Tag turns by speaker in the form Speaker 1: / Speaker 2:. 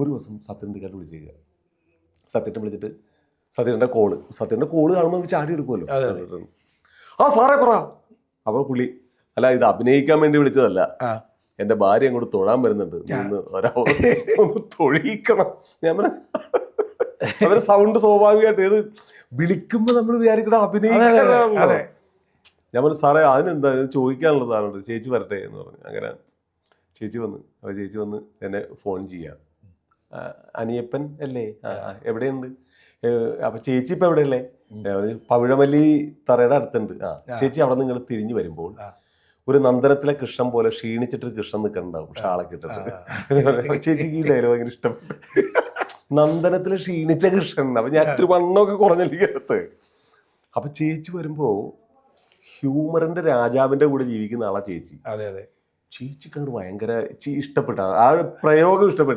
Speaker 1: ഒരു ദിവസം സത്യനന്ദിക്കാട്ട് വിളിച്ചേക്കുക സത്യത്തെ വിളിച്ചിട്ട് സത്യന്റെ കോൾ സത്യന്റെ കോൾ കാണുമ്പോൾ ചാടി എടുക്കുമല്ലോ ആ സാറേ പറ. അപ്പോൾ പുള്ളി അല്ല ഇത് അഭിനയിക്കാൻ വേണ്ടി വിളിച്ചതല്ല. എന്റെ ഭാര്യ അങ്ങോട്ട് തൊഴാൻ വരുന്നുണ്ട്. ഒന്ന് ഒരാ ഒന്ന് തൊഴിയിക്കണം. ഞാൻ പറഞ്ഞ സൗണ്ട് സ്വാഭാവികമായിട്ട് ഏത് വിളിക്കുമ്പോൾ നമ്മൾ വിചാരിക്കണം
Speaker 2: അതെ.
Speaker 1: അഭിനയിക്കാനാണല്ലോ ഞാൻ പറഞ്ഞു സാറേ അതിനെന്താ? ചോദിക്കാനുള്ള സാധനമുണ്ട് ചേച്ചി വരട്ടെ എന്ന് പറഞ്ഞു. അങ്ങനെ ചേച്ചി വന്ന് അപ്പോൾ ചേച്ചി വന്ന് എന്നെ ഫോൺ ചെയ്യാം. അനിയപ്പൻ അല്ലേ? എവിടെയുണ്ട്? അപ്പൊ ചേച്ചി ഇപ്പൊ എവിടെ അല്ലേ പറഞ്ഞു, പവിഴമല്ലി തറയുടെ അടുത്തുണ്ട്. ആ ചേച്ചി അവിടെ നിങ്ങൾ തിരിഞ്ഞു വരുമ്പോൾ ഒരു നന്ദനത്തിലെ കൃഷ്ണൻ പോലെ ക്ഷീണിച്ചിട്ട് കൃഷ്ണൻ നിൽക്കണ്ടാവും ഷാളൊക്കെ ഇട്ടിട്ട്. ചേച്ചിക്ക് ഈ ഡയലോഗ് ഭയങ്കര ഇഷ്ടപ്പെട്ടു നന്ദനത്തിലെ ക്ഷീണിച്ച കൃഷ്ണൻ. അപ്പൊ ഞാൻ ഇത്തിരി വണ്ണമൊക്കെ കുറഞ്ഞല്ലേ അടുത്ത്. അപ്പൊ ചേച്ചി വരുമ്പോ ഹ്യൂമറിന്റെ രാജാവിന്റെ കൂടെ ജീവിക്കുന്ന ആളാ ചേച്ചി.
Speaker 2: അതെ അതെ.
Speaker 1: ചേച്ചിക്ക് അങ്ങോട്ട് ഭയങ്കര ഇഷ്ടപ്പെട്ട ആ പ്രയോഗം ഇഷ്ടപ്പെട്ടു